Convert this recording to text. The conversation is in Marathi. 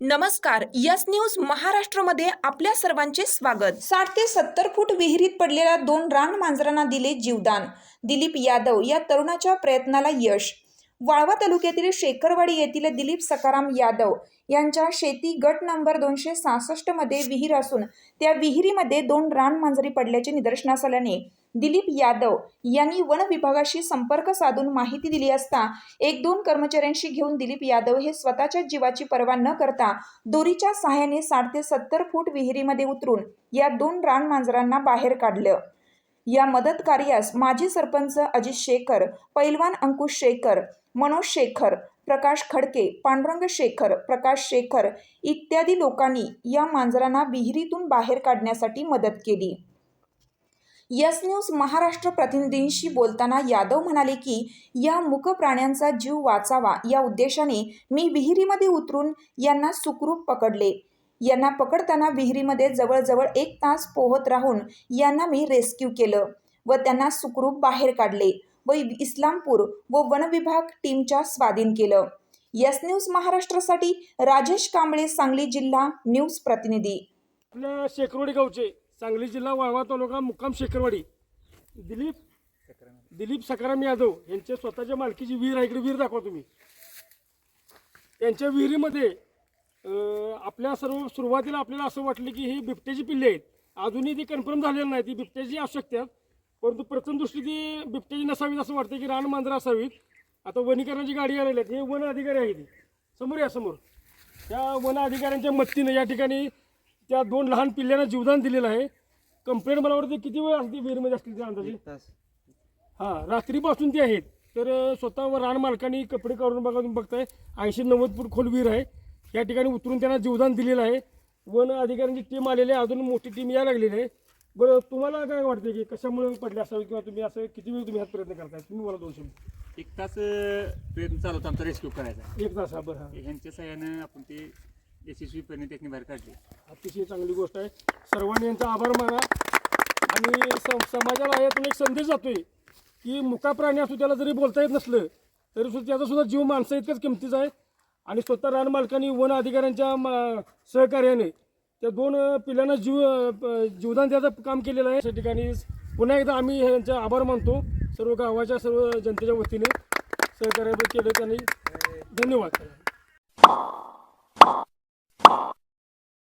नमस्कार यस न्यूज महाराष्ट्रमध्ये आपल्या सर्वांचे स्वागत. साठ ते सत्तर फूट विहिरीत पडलेल्या दोन रान मांजरांना दिले जीवदान. दिलीप यादव या तरुणाच्या प्रयत्नाला यश. वाळवा तालुक्यातील शेखरवाडी येथील दिलीप सकाराम यादव यांच्या शेती गट नंबर दोनशे सहासष्टमध्ये विहीर असून त्या विहिरीमध्ये दोन रान मांजरी पडल्याचे निदर्शनास आल्याने दिलीप यादव यांनी वन विभागाशी संपर्क साधून माहिती दिली असता एक दोन कर्मचाऱ्यांशी घेऊन दिलीप यादव हे स्वतःच्या जीवाची पर्वा न करता दोरीच्या सहाय्याने साठ ते सत्तर फूट विहिरीमध्ये उतरून या दोन रान मांजरांना बाहेर काढलं. या मदत कार्यास माजी सरपंच अजित शेखर पैलवान अंकुश शेखर मनोज शेखर प्रकाश खडके पांडुरंग शेखर प्रकाश शेखर इत्यादी लोकांनी या मांजरांना विहिरीतून बाहेर काढण्यासाठी मदत केली. यस न्यूज महाराष्ट्र प्रतिनिधींशी बोलताना यादव म्हणाले की या मूक प्राण्यांचा जीव वाचावा या उद्देशाने मी विहिरीमध्ये उतरून यांना सुखरूप पकडले. यांना पकडताना विहिरीमध्ये जवळजवळ एक तास पोहत राहून यांना मी रेस्क्यू केलं व त्यांना सुखरूप बाहेर काढले. व इस्लामपूर व वनविभाग टीमच्या स्वाधीन केलं. यस न्यूज महाराष्ट्रासाठी राजेश कांबळे सांगली जिल्हा न्यूज प्रतिनिधी. आपल्या शेकरवाडी गावचे सांगली जिल्हा वाळवा तालुका मुक्काम शेकरवाडी दिलीप दिलीप सकाराम यादव यांच्या स्वतःच्या मालकीची विहीर आहे इकडे विहीर दाखवा तुम्ही. त्यांच्या विहिरीमध्ये आपल्या सर्व सुरुवातीला आपल्याला असं वाटलं की ही बिबट्याची पिल्ले आहेत. अजूनही ती कन्फर्म झालेलं नाही. ती बिबट्याची असू शकतात परंतु प्रथम दृष्टी ती बिबट्याची नसावीत असं वाटतं की रान मांजरं असावीत. आता वनीकरणाची गाडी आलेली आहेत हे वन अधिकारी आहे ती. समोर या समोर. त्या वन अधिकाऱ्यांच्या मदतीनं या ठिकाणी त्या दोन लहान पिल्ल्यांना जीवदान दिलेलं आहे. कंप्लेंट मला वाटतं किती वेळ असते विहिरीमध्ये असतील त्या अंदाजे? हां रात्रीपासून ते आहेत. तर स्वतः रान मालकांनी कपडे काढून बघा तुम्ही बघताय ऐंशी नव्वद फूट खोल विहीर आहे. या ठिकाणी उतरून त्यांना जीवदान दिलेलं आहे. वन अधिकाऱ्यांची टीम आलेली आहे. अजून मोठी टीम यायला लागलेली आहे. बरं तुम्हाला काय वाटतं की कशामुळे पडले असावे किंवा तुम्ही असं किती वेळ तुम्ही हा प्रयत्न करताय? तुम्ही मला दोन शब्द एक तास अं, प्रयत्न चालू होता आमचा रेस्क्यू करायचा. एक तास हा बरं हा. ह्यांच्या सहाय्यानं आपण ते यशस्वीपणे त्यातनी बाहेर काढले. अतिशय चांगली गोष्ट आहे. सर्वांनी यांचा आभार माना. आणि सम- समाजाला यातून एक संदेश जातोय की मुका प्राणी असू त्याला जरी बोलता येत नसलं तरी सुद्धा त्याचा सुद्धा जीव माणसा इतकंच किमतीचा आहे. आणि स्वतः रान मालकांनी वन अधिकाऱ्यांच्या म- सहकार्याने त्या दोन पिल्लांना जीव प- जीवदान द्यायचं काम केलेलं आहे. त्या ठिकाणी पुन्हा एकदा आम्ही यांचे आभार मानतो. सर्व गावाच्या सर्व जनतेच्या वतीने सहकार्य केलं त्यांनी. धन्यवाद.